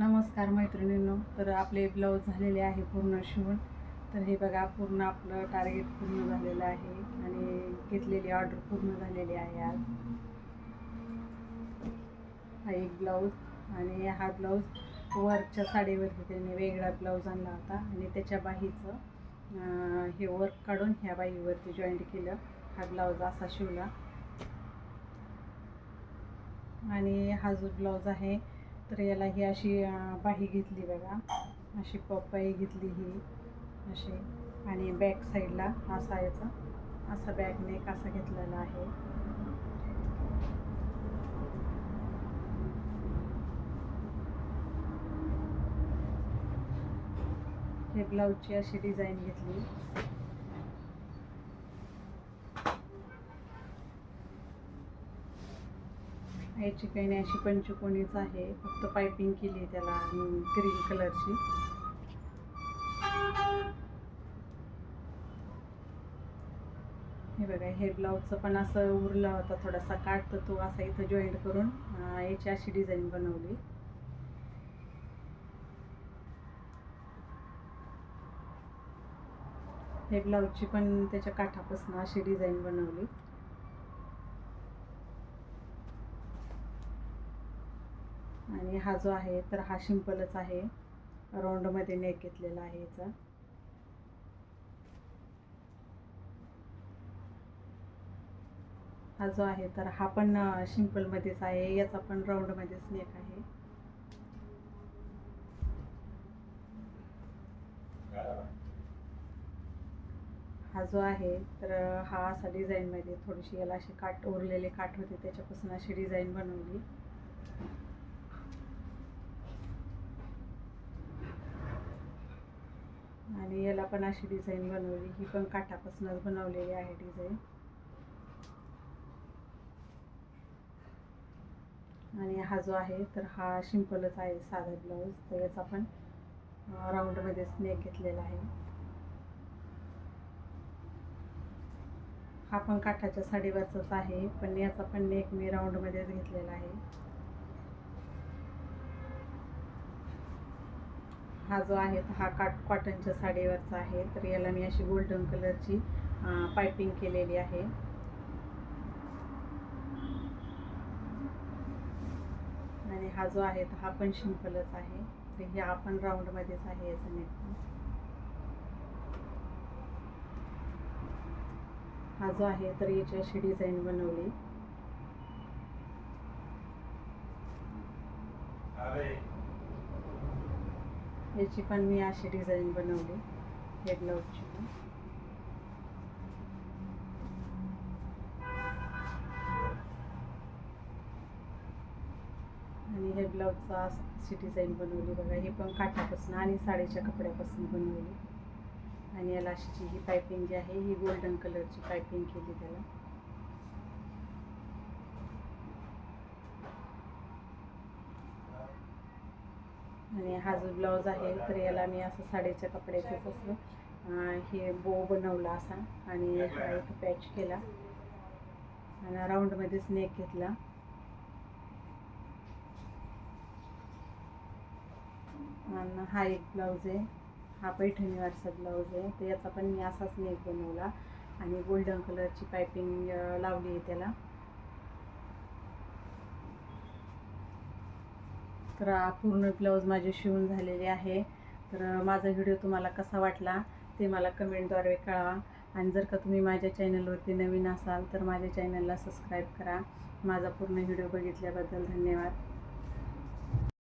नमस्कार मैत्रिणींनो. तर आपले ब्लाऊज झालेले आहे पूर्ण शिवून. तर हे बघा पूर्ण आपलं टार्गेट पूर्ण झालेलं आहे आणि घेतलेली ऑर्डर पूर्ण झालेली आहे आज. हा एक ब्लाऊज आणि हा ब्लाऊज वर्कच्या साडीवरती त्याने वेगळा ब्लाऊज आणला होता आणि त्याच्या बाहीचं हे वर्क काढून ह्या बाहीवरती जॉईंट केलं. हा ब्लाऊज असा शिवला. आणि हा जो ब्लाऊज आहे तर याला ही अशी बाही घेतली बघा. अशी पप्पाई घेतली ही. अशी. आणि बॅक साईडला असा याचा असा बॅक नेक असा घेतलेला आहे. हे ब्लाऊजची अशी डिझाईन घेतली. याची काही नाही अशी पंचकोणीच आहे. फक्त पायपिंग केली त्याला ग्रीन कलरची. हे बघा हे ब्लाऊजचं पण असं उरला होता थोडासा काट तर तो असा इथं जॉईंट करून याची अशी डिझाईन बनवली. हे ब्लाऊजची पण त्याच्या काठापासून अशी डिझाईन बनवली. आणि हा जो आहे तर हा सिंपलच आहे. राऊंडमध्ये नेक घेतलेला आहे याचा. हा जो आहे तर हा पण सिंपलमध्येच आहे. याचा पण राऊंडमध्येच नेक आहे. हा जो आहे तर हा असा डिझाईनमध्ये थोडीशी याला अशी काट उरलेले काठ होते. त्याच्यापासून अशी डिझाईन बनवली. आणि याला पण अशी डिझाईन बनवली. ही पण काठापासूनच बनवलेली आहे डिझाईन आणि हा जो आहे तर हा सिंपलच आहे साधा ब्लाऊज तर याचा पण राऊंडमध्ये स्नेक घेतलेला आहे. हा पण काठाच्या साडीवरचाच आहे पण याचा पण नेक मी राऊंडमध्येच घेतलेला आहे. हा जो आहे तर हा काट कॉटनच्या साडीवरचा आहे तर याला मी अशी गोल्डन कलरची पायपिंग केलेली आहे. आणि हा जो आहे तर हा पण सिंपलच आहे. तर हे आपण राऊंडमध्येच आहे याचं नेक हा जो आहे तर याची अशी डिझाईन बनवली. याची पण मी अशी डिझाईन बनवली हे ब्लाऊजची पण. आणि हे ब्लाऊजचा अशी डिझाईन बनवली बघा ही पण काठापासून आणि साडीच्या कपड्यापासून बनवली. आणि याला अशी जी ही पायपिंग जी आहे ही गोल्डन कलरची पायपिंग केली त्याला. आणि हा जो ब्लाऊज आहे तर याला मी असं साडीच्या कपड्याचंच असं हे बो बनवला असा आणि हा इथं पॅच केला. आणि राऊंडमध्येच नेक घेतला. आणि हा एक ब्लाऊज आहे. हा पैठणीवरचा ब्लाऊज आहे. तर याचा पण मी असाच नेक बनवला. आणि गोल्डन कलरची पायपिंग लावली आहे त्याला. तर पूर्ण ब्लाऊज माझे शिवून झालेले आहे. तर माझा व्हिडिओ तुम्हाला कसा वाटला ते मला कमेंटद्वारे कळवा. आणि जर का तुम्ही माझ्या चॅनलवरती नवीन असाल तर माझ्या चॅनलला सबस्क्राईब करा. माझा पूर्ण व्हिडिओ बघितल्याबद्दल धन्यवाद.